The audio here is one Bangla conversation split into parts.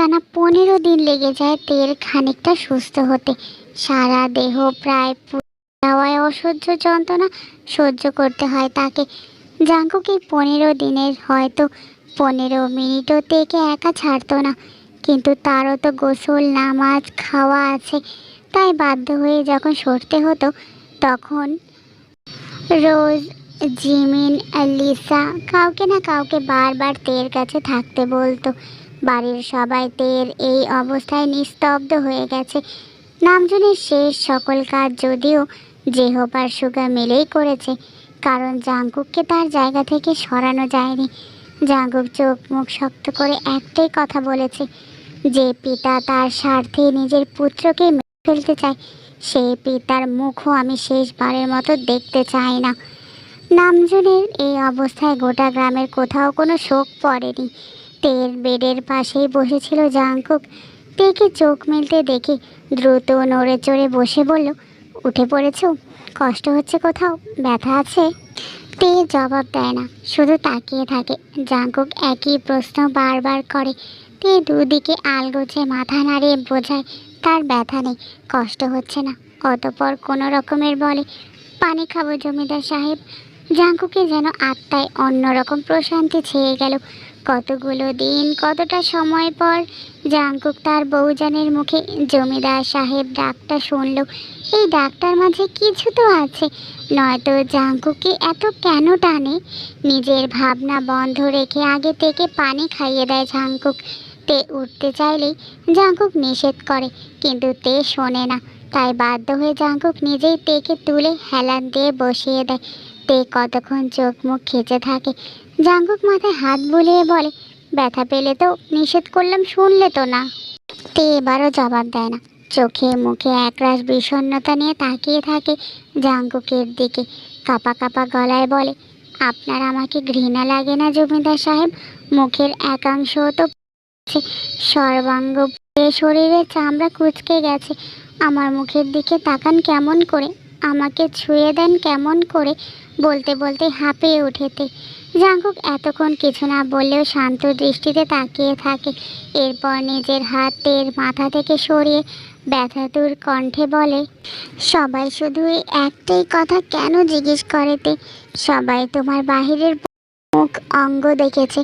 টানা পনেরো দিন লেগে যায় তেল খানিকটা সুস্থ হতে। সারা দেহ প্রায় যাওয়ায় অসহ্য যন্ত্রণা সহ্য করতে হয় তাকে। জাঙ্কুক পনেরো দিনের হয়তো পনেরো মিনিটও তেকে একা ছাড়তো না। কিন্তু তারও তো গোসল, নামাজ, খাওয়া আছে। তাই বাধ্য হয়ে যখন সরতে হতো, তখন রোজ, জিমিন, লিসা কাউকে না কাউকে বারবার তের কাছে থাকতে বলতো। বাড়ির সবাই তের এই অবস্থায় নিস্তব্ধ হয়ে গেছে। নামজনের শেষ সকল কাজ যদিও জেহবার সুগা মিলেই করেছে, কারণ জাঙ্কুককে তার জায়গা থেকে সরানো যায়নি। জাঙ্কুক চোখ মুখ শক্ত করে একটাই কথা বলেছে, যে পিতা তার স্বার্থে নিজের পুত্রকে ফেলতে চায় সেই পিতার মুখও আমি শেষবারের মতো দেখতে চাই না। নামজনের এই অবস্থায় গোটা গ্রামের কোথাও কোনো শোক পড়েনি। তের বেডের পাশেই বসেছিল জাঙ্কুক তেকে চোখ মেলতে দেখে দ্রুত নড়ে চড়ে বসে বলল, উঠে পড়েছ? কষ্ট হচ্ছে কোথাও? ব্যথা আছে? তে জবাব দেয় না, শুধু তাকিয়ে থাকে। জাঙ্কুক একই প্রশ্ন বারবার করে। তে দুদিকে আলগোছে মাথা নাড়িয়ে বোঝায়, তার ব্যথা নেই, কষ্ট হচ্ছে না। অতপর কোনো রকমের বলে, পানি খাব জমিদার সাহেব। জাঙ্কুকে যেন আত্মায় অন্যরকম প্রশান্তি ছেয়ে গেল। কতগুলো দিন, কতটা সময় পর জাঙ্কুক তার বউজানের মুখে জমিদার সাহেব ডাকটা শুনল। এই ডাকটার মাঝে কিছু তো আছে। নয়তো জাঙ্কুকে এত কেন টানে? নিজের ভাবনা বন্ধ রেখে আগে থেকে পানি খাইয়ে দেয় জাঙ্কুক তে উঠতে চাইলেই জাঙ্কুক নিষেধ করে, কিন্তু তে শোনে না। তাই বাধ্য হয়ে জাঙ্কুক নিজেই তেকে তুলে হেলান দিয়ে বসিয়ে দেয়। তে কতক্ষণ চোখ মুখ খেঁচে থাকে জাঙ্কুক মাথায় হাত বুলিয়ে বলে, ব্যথা পেলে তো নিষেধ করলাম, শুনলে তো না। তে এবারও জবাব দেয় না। চোখে মুখে একরাশ বিষণ্ণতা নিয়ে তাকিয়ে থাকে জাঙ্কুকের দিকে। কাপা কাপা গলায় বলে, আপনার আমাকে ঘৃণা লাগে না, জমিদার সাহেব? মুখের একাংশ তো সর্বাঙ্গ পুড়ে শরীরের চামড়া কুচকে গেছে। আমার মুখের দিকে তাকান কেমন করে? আমাকে ছুঁয়ে দেন কেমন করে? বলতে বলতে হাঁপিয়ে উঠেতে জাঙ্কুক এতক্ষণ কিছু না বললেও শান্ত দৃষ্টিতে তাকিয়ে থাকে। এরপর নিজের হাতের মাথা থেকে সরিয়ে ব্যথাতুর কণ্ঠে বলে, সবাই শুধু একটাই কথা কেন জিজ্ঞেস করেতে সবাই তোমার বাহিরের মুখ অঙ্গ দেখেছে।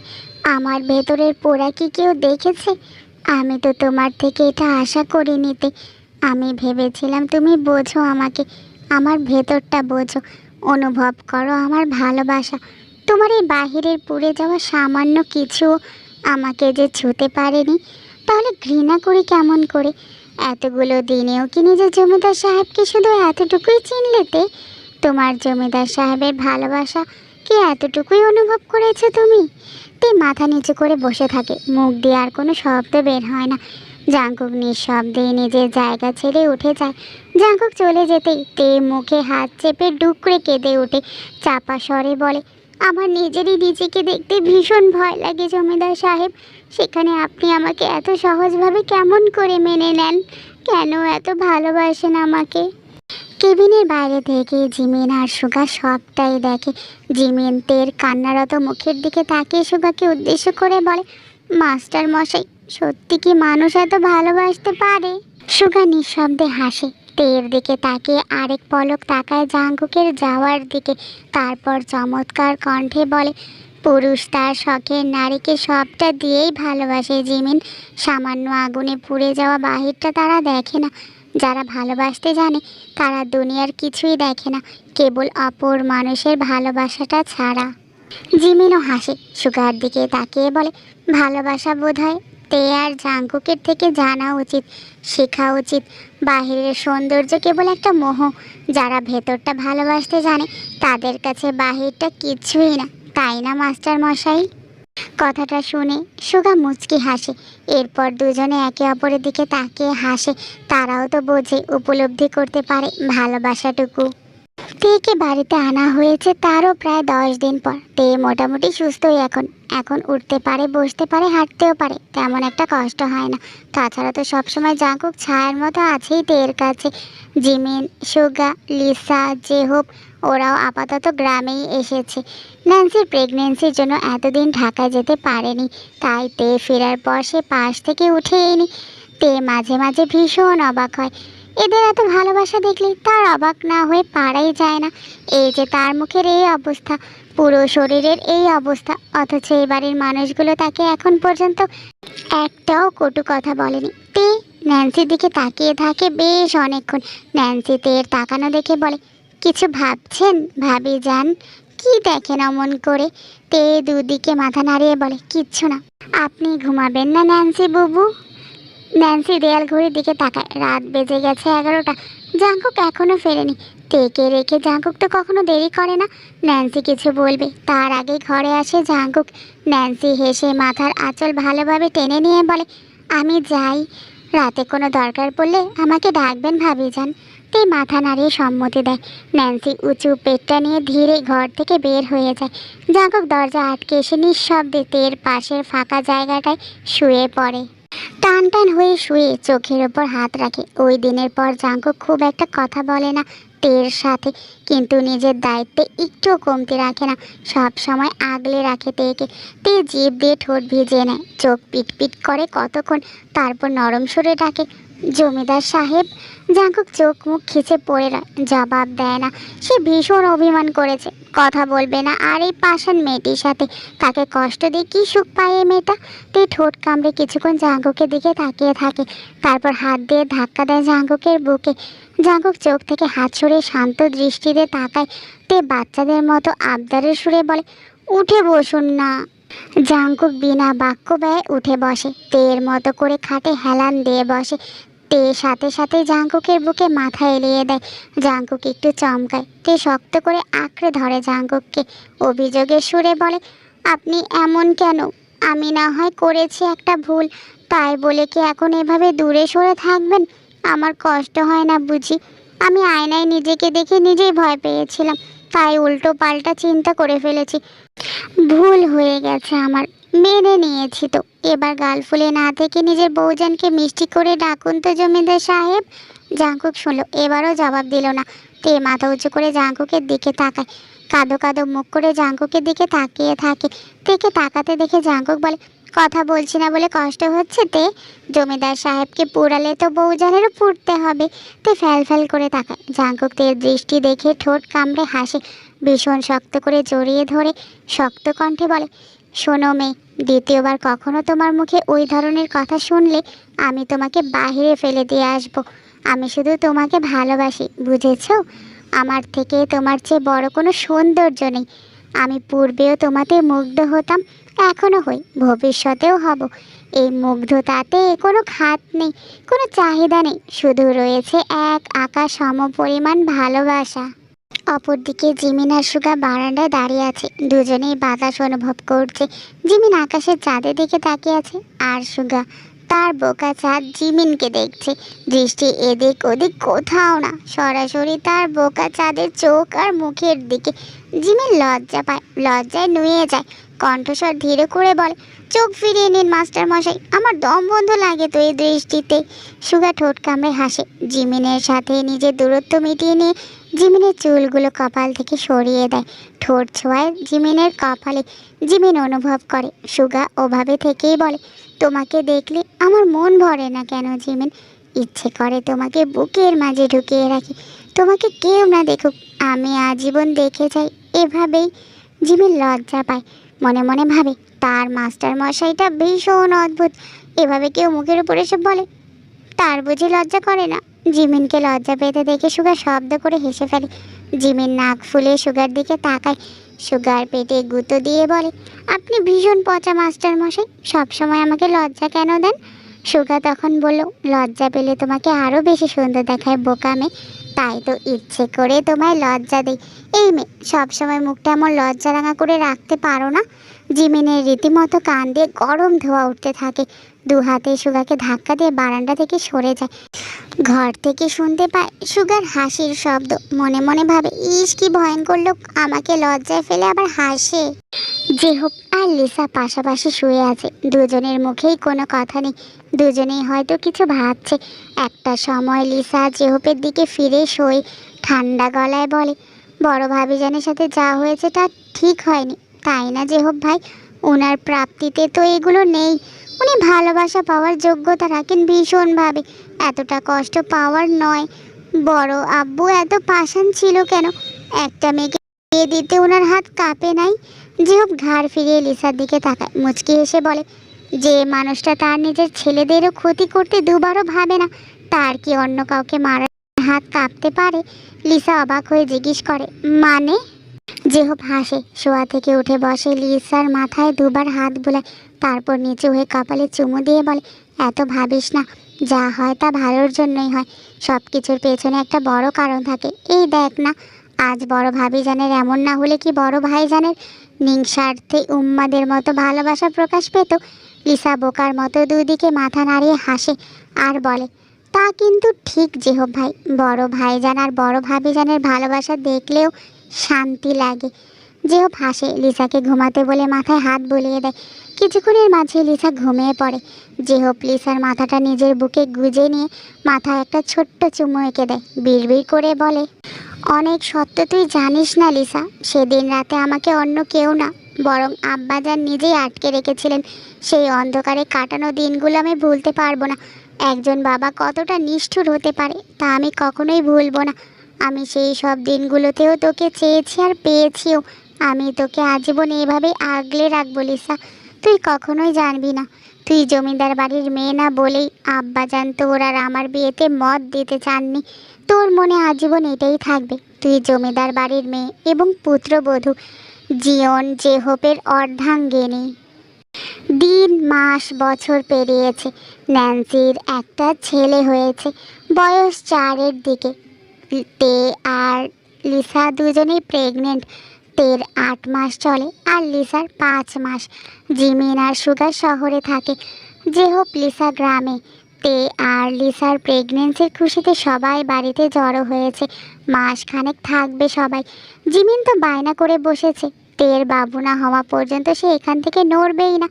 আমার ভেতরের পোড়া কি কেউ দেখেছে? আমি তো তোমার থেকে এটা আশা করিনিতে আমি ভেবেছিলাম তুমি বোঝো আমাকে। আমার ভেতরটা বোঝো। অনুভব করো আমার ভালোবাসা। তোমার এই বাহিরের পুড়ে যাওয়া সামান্য কিছু আমাকে যে ছুতে পারেনি, তাহলে ঘৃণা করি কেমন করে? এতগুলো দিনেও কি নিজের জমিদার সাহেবকে শুধু এতটুকুই চিনলেতে তোমার জমিদার সাহেবের ভালোবাসা কি এতটুকুই অনুভব করেছ তুমি? তে মাথা নিচু করে বসে থাকে, মুখ দিয়ে আর কোনো শব্দ বের হয় না। জাঙ্কুক নিঃশব্দে নিজের জায়গা ছেড়ে উঠে যায়। জাঙ্কুক চলে যেতেই তে মুখে হাত চেপে ডুকরে কেঁদে ওঠে চাপা স্বরে বলে আমার নিজেরই নিজেকে দেখতে ভীষণ ভয় লাগে জমিদার সাহেব। সেখানে আপনি আমাকে এত সহজভাবে কেমন করে মেনে নেন? কেন এত ভালোবাসেন আমাকে? কেবিনের বাইরে থেকে জিমিন আর সুগা সবটাই দেখে। জিমিন তের কান্নারত মুখের দিকে তাকিয়ে সুগাকে উদ্দেশ্য করে বলে মাস্টার মশাই সত্যি কি মানুষ এত ভালোবাসতে পারে? সুগা নিঃশব্দে হাসে। তের দিকে তাকিয়ে আরেক পলক তাকায় জাঙ্কুকের যাওয়ার দিকে। তারপর চমৎকার কণ্ঠে বলে, পুরুষ তার শখের নারীকে সবটা দিয়েই ভালোবাসে জিমিন। সামান্য আগুনে পুড়ে যাওয়া বাহিরটা তারা দেখে না। যারা ভালোবাসতে জানে, তারা দুনিয়ার কিছুই দেখে না। কেবল অপর মানুষের ভালোবাসাটা ছাড়া। জিমিনও হাসে, সুগার দিকে তাকিয়ে বলে, ভালোবাসা বোধ হয় তে আর জাঙ্কুকের থেকে জানা উচিত, শেখা উচিত। বাহিরের সৌন্দর্য কেবল একটা মোহ। যারা ভেতরটা ভালোবাসতে জানে, তাদের কাছে বাহিরটা কিছুই না। তাই না, মাস্টার মশাই? কথাটা শুনে সুগা মুচকি হাসে। এরপর দুজনে একে অপরের দিকে তাকিয়ে হাসে। তারাও তো বোঝে, উপলব্ধি করতে পারে ভালোবাসাটুকু। তেকে বাড়িতে আনা হয়েছে তারও প্রায় দশ দিন পর। তে মোটামুটি সুস্থই এখন। এখন উঠতে পারে, বসতে পারে, হাঁটতেও পারে, তেমন একটা কষ্ট হয় না। তাছাড়া তো সবসময় জাঁকুক ছায়ের মতো আছেই তের কাছে। জিমিন, সুগা, লিসা জেহব ওরাও আপাতত গ্রামেই এসেছে। ন্যান্সির প্রেগনেন্সির জন্য এতদিন ঢাকায় যেতে পারেনি, তাই তে ফেরার পর সে পাশ থেকে উঠে এনি তে মাঝে মাঝে ভীষণ অবাক হয়। এদের এত ভালোবাসা দেখলে তার অবাক না হয়ে পারাই যায় না। এই যে তার মুখের এই অবস্থা, পুরো শরীরের এই অবস্থা, অথচ এই বাড়ির মানুষগুলো তাকে এখন পর্যন্ত একটাও কটু কথা বলেনি। তে ন্যান্সির দিকে তাকিয়ে থাকে বেশ অনেকক্ষণ। ন্যান্সি তের তাকানো দেখে বলে, কিছু ভাবছেন? ভাবি যান। কি দেখেন অমন করে? তে দুদিকে মাথা নাড়িয়ে বলে, কিচ্ছু না। আপনি ঘুমাবেন না ন্যান্সি বুবু? ন্যান্সি দেয়াল ঘড়ির দিকে তাকায়। রাত বেজে গেছে এগারোটা। জাঙ্কুক এখনও ফেরেনি। টেকে রেখে জাঙ্কুক তো কখনো দেরি করে না। ন্যান্সি কিছু বলবে। তার আগে ঘরে আসে জাঙ্কুক ন্যান্সি হেসে মাথার আঁচল ভালোভাবে টেনে নিয়ে বলে, আমি যাই। রাতে কোনো দরকার পড়লে আমাকে ডাকবেন ভাবি যান তে মাথা নাড়িয়ে সম্মতি দেয়। ন্যান্সি উঁচু পেটটা নিয়ে ধীরে ঘর থেকে বের হয়ে যায়। জাঙ্কুক দরজা আটকে এসে নিঃশব্দে তের পাশের ফাঁকা জায়গাটায় শুয়ে পড়ে। টান টান হয়ে শুয়ে চোখের ওপর হাত রাখে। ওই দিনের পর জাঙ্কু খুব একটা কথা বলে না তের সাথে, কিন্তু নিজের দায়িত্বে একটু কমতি রাখে না। সব সময় আগলে রাখে তেকে তে জিভ দিয়ে ঠোঁট ভিজে নেয়। চোখ পিট পিট করে কতক্ষণ, তারপর নরম সুরে ডাকে জমিদার সাহেব জাঙ্কুক চোখ মুখ খিচে পড়ে জবাব দেয় না। সে ভীষণ অভিমান করেছে। কথা বলবে না। আর এই পাষাণ মেয়েটির সাথে তাকে কষ্ট দিয়ে কি সুখ পায় এই মেয়েটা? তে ঠোঁট কামড়ে কিছুক্ষণ জাঙ্কুকের দিকে তাকিয়ে থাকে। তারপর হাত দিয়ে ধাক্কা দেয় জাঙ্কুকের বুকে। জাঙ্কুক চোখ থেকে হাত সরিয়ে শান্ত দৃষ্টিতে তাকায়। তে বাচ্চাদের মতো আবদারের সুরে বলে, উঠে বসুন না। জাঙ্কুক বিনা বাক্য ব্যয় উঠে বসে। তের মতো করে খাটে হেলান দিয়ে বসে। তে সাথে সাথে জাঙ্কুকের বুকে মাথা এলিয়ে দেয়। জাঙ্কুক একটু চমকায়। তে শক্ত করে আঁকড়ে ধরে জাঙ্কুককে অভিযোগের সুরে বলে, আপনি এমন কেন? আমি না হয় করেছি একটা ভুল। তাই বলে কি এখন এভাবে দূরে সরে থাকবেন? আমার কষ্ট হয় না বুঝি। আমি আয়নায় নিজেকে দেখে নিজেই ভয় পেয়েছিলাম। তাই উল্টো পাল্টা চিন্তা করে ফেলেছি। ভুল হয়ে গেছে আমার, মেনে নিয়েছি তো। এবার গাল ফুলে না থেকে নিজের বউজানকে মিষ্টি করে ডাকুন তো জমিদার সাহেব। জাঙ্কুক শুনলো, এবারও জবাব দিল না। তে মাথা উঁচু করে জাঙ্কুকের দিকে তাকায়। কাদো কাদো মুখ করে জাঙ্কুকের দিকে তাকিয়ে থাকে। থেকে তাকাতে দেখে জাঙ্কুক বলে কথা বলছি না বলে কষ্ট হচ্ছে তে। জমিদার সাহেবকে পুরালে তো বউজানেরও পুড়তে হবে। তে ফ্যাল ফ্যাল করে তাকায় জাঙ্কুক তের দৃষ্টি দেখে ঠোঁট কামড়ে হাসে। ভীষণ শক্ত করে জড়িয়ে ধরে শক্ত কণ্ঠে বলে, শোনো মেয়ে, দ্বিতীয়বার কখনো তোমার মুখে ওই ধরনের কথা শুনলে আমি তোমাকে বাহিরে ফেলে দিয়ে আসব। আমি শুধু তোমাকে ভালোবাসি, বুঝেছ? আমার থেকে তোমার চেয়ে বড় কোনো সৌন্দর্য নেই। আমি পূর্বেও তোমাতে মুগ্ধ হতাম এখনও হই, ভবিষ্যতেও হব। এই মুগ্ধতাতে কোনো খাত নেই, কোনো চাহিদা নেই। শুধু রয়েছে এক আকাশ সম পরিমাণ ভালোবাসা। অপরদিকে জিমিন আর সুগা বারান্দায় দাঁড়িয়ে আছে। দুজনেই বাতাস অনুভব করছে। জিমিন আকাশের চাঁদের দিকে তাকিয়ে আছে আর সুগা তার বোকা চাঁদ জিমিনকে দেখছে। দৃষ্টি এদিক ওদিক কোথাও না। সরাসরি তার বোকা চাঁদের চোখ আর মুখের দিকে। জিমিন লজ্জা পায়, লজ্জায় নুয়ে যায়। কণ্ঠস্বর ধীরে করে বলে, চোখ ফিরিয়ে নিন, মাস্টার মশাই। আমার দম বন্ধ লাগে তো এই দৃষ্টিতে। সুগা ঠোঁট কামড়ে হাসে। জিমিনের সাথে নিজের দূরত্ব মিটিয়ে নিয়ে জিমিনের চুলগুলো কপাল থেকে সরিয়ে দেয়। ঠোঁট ছোঁয়ায় জিমিনের কপালে জিমিন অনুভব করে। সুগা ওভাবে থেকেই বলে, তোমাকে দেখলে আমার মন ভরে না কেন জিমিন? ইচ্ছে করে তোমাকে বুকের মাঝে ঢুকিয়ে রাখি। তোমাকে কেউ না দেখুক। আমি আজীবন দেখে যাই। এভাবেই জিমিন লজ্জা পায়। মনে মনে ভাবে, তার মাস্টার মশাইটা ভীষণ অদ্ভুত। এভাবে কেউ মুখের উপর এসে বলে? তার বুঝি লজ্জা করে না? জিমিনকে লজ্জা পেতে দেখে সুগার শব্দ করে হেসে ফেলে। জিমিন নাক ফুলে সুগার দিকে তাকায়। সুগার পেটে গুঁতো দিয়ে বলে, আপনি ভীষণ পচা মাস্টার মশাই সবসময় আমাকে লজ্জা কেন দেন? সুগা তখন বলল, লজ্জা পেলে তোমাকে আরও বেশি সুন্দর দেখায় বোকামে। তাই তো ইচ্ছে করে তোমায় লজ্জা দেই। এই মেয়ে, সবসময় মুখটা এমন লজ্জা রাঙা করে রাখতে পারো না, জিমিনের রীতিমতো কান দিয়ে গরম ধোয়া উঠতে থাকে। দু হাতে সুগাকে ধাক্কা দিয়ে বারান্দা থেকে সরে যায়। ঘর থেকে শুনতে পায় সুগার হাসির শব্দ। মনে মনে ভাবে, ইস, কি ভয়ঙ্কর লোক, আমাকে লজ্জায় ফেলে আবার হাসে। জেহব আর লিসা পাশাপাশি শুয়ে আছে। দুজনের মুখেই কোনো কথা নেই। দুজনেই হয়তো কিছু ভাবছে। একটা সময় লিসা জেহপের দিকে ফিরে শোয়, ঠান্ডা গলায় বলে, বড় ভাবিজানের সাথে যা হয়েছে তা ঠিক হয়নি। তাই না যে হোক ভাই? ওনার প্রাপ্তিতে তো এগুলো নেই। উনি ভালোবাসা পাওয়ার যোগ্যতা রাখেন ভীষণভাবে। এতটা কষ্ট পাওয়ার নয়। বড় আব্বু এত পাষাণ ছিল কেন? একটা মেয়েকে দিতে ওনার হাত কাঁপে নাই। হোক ঘাড় ফিরিয়ে লিসার দিকে তাকায়। মুচকি হেসে বলে, যে মানুষটা তার নিজের ছেলেদেরও ক্ষতি করতে দুবারও ভাবে না, তার কি অন্য কাউকে মারার হাত কাঁপতে পারে? লিসা অবাক হয়ে জিজ্ঞেস করে মানে? জেহব হাসে, শোয়া থেকে উঠে বসে লিসার মাথায় দুবার হাত বুলায়, তারপর নিচু হয়ে কপালে চুমু দিয়ে বলে, এত ভাবিস না, যা হয় তা ভালোর জন্যই হয়। সব কিছুর পেছনে একটা বড় কারণ থাকে। এই দেখ না, আজ বড় ভাবি জানের এমন না হলে কি বড় ভাই জানের নিঃস্বার্থে উম্মাদের মতো ভালোবাসা প্রকাশ পেত। লিসা বোকার মতো দুদিকে মাথা নাড়িয়ে হাসে আর বলে, তা কিন্তু ঠিক যেহব ভাই। বড় ভাইজান আর বড় ভাবিজানের ভালোবাসা দেখলেও শান্তি লাগে। যেহব হাসে, লিসাকে ঘুমাতে বলে মাথায় হাত বলিয়ে দেয়। কিছুক্ষণের মাঝে লিসা ঘুমিয়ে পড়ে। যেহব লিসার মাথাটা নিজের বুকে গুজে নিয়ে মাথায় একটা ছোট্ট চুমু এঁকে দেয়। বিড়বিড় করে বলে অনেক সত্য তুই জানিস না, লিসা। সেদিন রাতে আমাকে অন্য কেউ না, বরং আব্বাজান নিজেই আটকে রেখেছিলেন। সেই অন্ধকারে কাটানো দিনগুলো আমি ভুলতে পারব না। একজন বাবা কতটা নিষ্ঠুর হতে পারে, তা আমি কখনোই ভুলবো না। আমি সেই সব দিনগুলোতেও তোকে চেয়েছি আর পেয়েছিও। আমি তোকে আজীবন এভাবেই আগলে রাখব, লিসা। তুই কখনোই জানবি না। তুই জমিদার বাড়ির মেয়ে না বলেই আব্বা জান তোর আর আমার বিয়েতে মত দিতে চাননি। তোর মনে আজীবন এটাই থাকবে। তুই জমিদার বাড়ির মেয়ে এবং পুত্রবধূ, জীবন জেহপের অর্ধাঙ্গিনী। দিন, মাস, বছর পেরিয়েছে। ন্যান্সির একটা ছেলে হয়েছে। বয়স চারের দিকে। তে আর লিসা দুজনেই প্রেগনেন্ট। তের আট মাস চলে আর লিসার পাঁচ মাস। জিমিন আর সুগার শহরে থাকে। হোক লিসা গ্রামে। তে আর লিসার প্রেগনেন্সির খুশিতে সবাই বাড়িতে জড়ো হয়েছে। মাস খানেক থাকবে সবাই। জিমিন তো বায়না করে বসেছে। তের বাবু না হওয়া পর্যন্ত সে এখান থেকে নড়বেই না।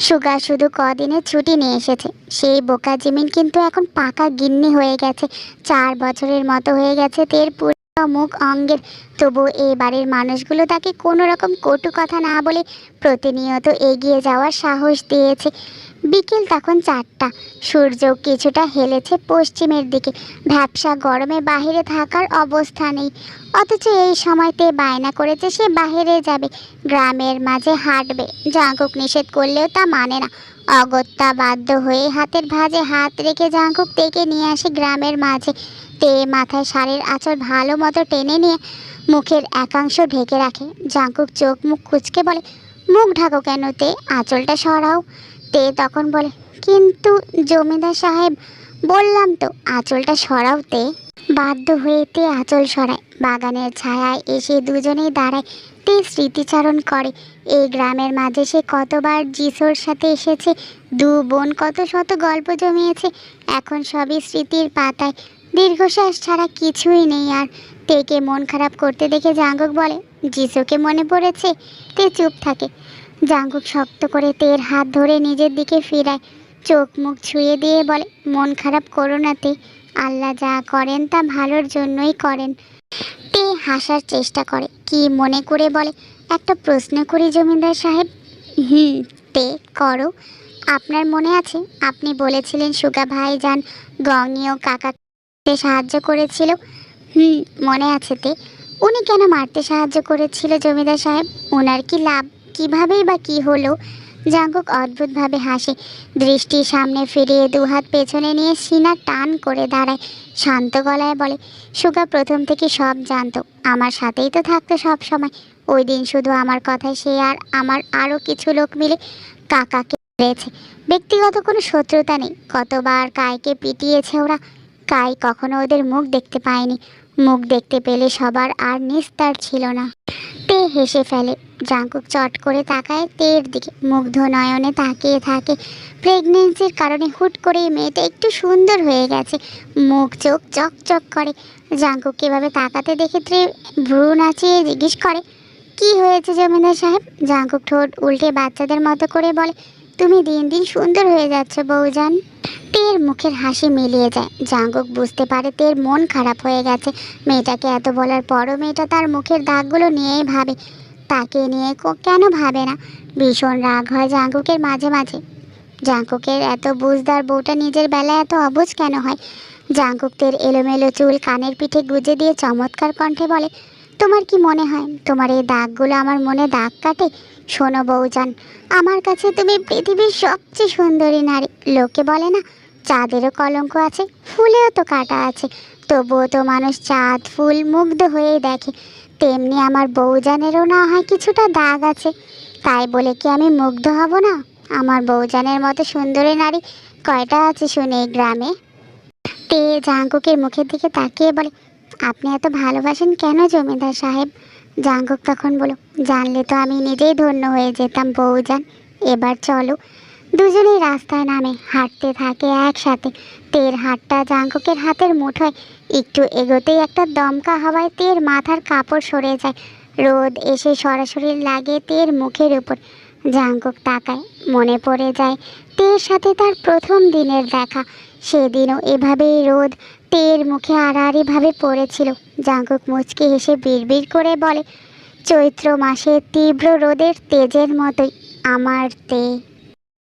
সুগা শুধু কদিনের ছুটি নিয়ে এসেছে। সেই বোকা জিমিন কিন্তু এখন পাকা গিন্নি হয়ে গেছে। চার বছরের মতো হয়ে গেছে তের মুখ অঙ্গের। তবু এই বাড়ির মানুষগুলো তাকে কোনো রকম কটু কথা না বলে প্রতিনিয়ত এগিয়ে যাওয়ার সাহস দিয়েছে। বিকেল তখন চারটা। সূর্য কিছুটা হেলেছে পশ্চিমের দিকে। ভ্যাবসা গরমে বাইরে থাকার অবস্থা নেই। অথচ এই সময়তে বায়না করেছে সে বাইরে যাবে। গ্রামের মাঝে হাঁটবে। জাঙ্কুক নিষেধ করলেও তা মানে না। অগত্যা বাধ্য হয়ে হাতের ভাঁজে হাত রেখে জাঙ্কুক থেকে নিয়ে আসে গ্রামের মাঝে। তে মাথায় শাড়ির আঁচল ভালো মতো টেনে নিয়ে মুখের একাংশ ঢেকে রাখে। জাঙ্কুক চোখ মুখ কুচকে বলে, মুখ ঢাকো কেন তে? আঁচলটা সরাও। তে তখন বলে, কিন্তু জমিদার সাহেব, বললাম তো আঁচলটা সরাও তে। বাধ্য হয়ে তে আঁচল সরায়। বাগানের ছায়ায় এসে দুজনেই দাঁড়ায়। তে স্মৃতিচারণ করে। এই গ্রামের মাঝে সে কতবার যিশোর সাথে এসেছে, দু বোন কত শত গল্প জমিয়েছে, এখন সবই স্মৃতির পাতায়। দীর্ঘশ্বাস ছাড়া কিছুই নেই আর। তেকে মন খারাপ করতে দেখে জাঙ্গুক বলে, যিশুকে মনে পড়েছে? তে চুপ থাকে। জাঙ্গুক শক্ত করে তের হাত ধরে নিজের দিকে ফিরায়। চোখ মুখ ছুঁয়ে দিয়ে বলে, মন খারাপ করো না তে। আল্লাহ যা করেন তা ভালোর জন্যই করেন। তে হাসার চেষ্টা করে। কি মনে করে বলে? একটা প্রশ্ন করি জমিদার সাহেব। হুম। তে করো। আপনার মনে আছে? আপনি বলেছিলেন সুগা ভাই যান গঙীয় কাকাকে সাহায্য করেছিল। হুম। মনে আছে তে? উনি কেন মারতে সাহায্য করেছিল জমিদার সাহেব? ওনার কি লাভ? কিভাবেই বা কি হলো? জাঙ্কুক অদ্ভুতভাবে হাসে। দৃষ্টি সামনে ফিরিয়ে দুহাত পেছনে নিয়ে সিনা টান করে দাঁড়ায়, শান্ত গলায় বলে, সুগা, প্রথম থেকে সব জানতো। আমার সাথেই তো থাকতো সব সময়। ওই দিন শুধু আমার কথায় সে আর আমার আরও কিছু লোক মিলে কাকাকে মেরেছে। ব্যক্তিগত কোনো শত্রুতা নেই। কতবার কায়কে পিটিয়েছে ওরা, কাই কখনো ওদের মুখ দেখতে পায়নি। মুখ দেখতে পেলে সবার আর নিস্তার ছিল না। তে হেসে ফেলে। জাঙ্কুক চট করে তাকায় তের দিকে। মুগ্ধ নয়নে তাকিয়ে থাকে। প্রেগনেন্সির কারণে হুট করে মেয়েটা একটু সুন্দর হয়ে গেছে। মুখ চোখ চকচক করে। জাঙ্কুক কীভাবে তাকাতে দেখে তে ভ্রু নাচিয়ে জিজ্ঞেস করে, কি হয়েছে জমিদার সাহেব? জাঙ্কুক ঠোঁট উল্টে বাচ্চাদের মতো করে বলে, তুমি দিন দিন সুন্দর হয়ে যাচ্ছ বউজান। তের মুখের হাসি মিলিয়ে যায়। জাঙ্গুক বুঝতে পারে তের মন খারাপ হয়ে গেছে। মেয়েটাকে এত বলার পরও মেয়েটা তার মুখের দাগগুলো নিয়েই ভাবে। তাকে নিয়ে কেন ভাবে না? ভীষণ রাগ হয় জাঙ্গুকের মাঝে মাঝে। জাঙ্কুকের এত বুঝদার বউটা নিজের বেলায় এত অবুজ কেন হয়? জাঙ্কুকদের এলোমেলো চুল কানের পিঠে গুজে দিয়ে চমৎকার কণ্ঠে বলে, তোমার কি মনে হয়? তোমার এই দাগগুলো আমার মনে দাগ কাটে? শোনো বউজান, আমার কাছে তুমি পৃথিবীর সবচেয়ে সুন্দরী নারী। লোকে বলে না, চাঁদেরও কলঙ্ক আছে, ফুলেও তো কাটা আছে। তবুও তো মানুষ চাঁদ, ফুল মুগ্ধ হয়েই দেখে। তেমনি আমার বউজানেরও না হয় কিছুটা দাগ আছে। তাই বলে কি আমি মুগ্ধ হব না? আমার বউজানের মতো সুন্দরী নারী কয়টা আছে শুনে গ্রামে? তে জাঙ্কুকের মুখের দিকে তাকিয়ে বলে, আপনি এত ভালোবাসেন কেন জমিদার সাহেব? জাঙ্কুক তখন বলো জানলে তো আমি নিজেই ধন্য হয়ে যেতাম বউজান। এবার চলো দুজনেই রাস্তায় নামে, হাঁটতে থাকে একসাথে। তের হাতটা জাঙ্কুকের হাতের মুঠোয়, একটু এগোতেই একটা দমকা হাওয়ায় তের মাথার কাপড় সরে যায়। রোদ এসে সরাসরি লাগে তের মুখের উপর। জাঙ্কুক তাকায়, মনে পড়ে যায়, তের সাথে তার প্রথম দিনের দেখা। সেদিনও এভাবেই রোদ তের মুখে আড়াআড়িভাবে পড়েছিল। জাঙ্কুক মুচকি হেসে বিড়বিড় করে বলে, চৈত্র মাসে তীব্র রোদের তেজের মতোই, আমার তে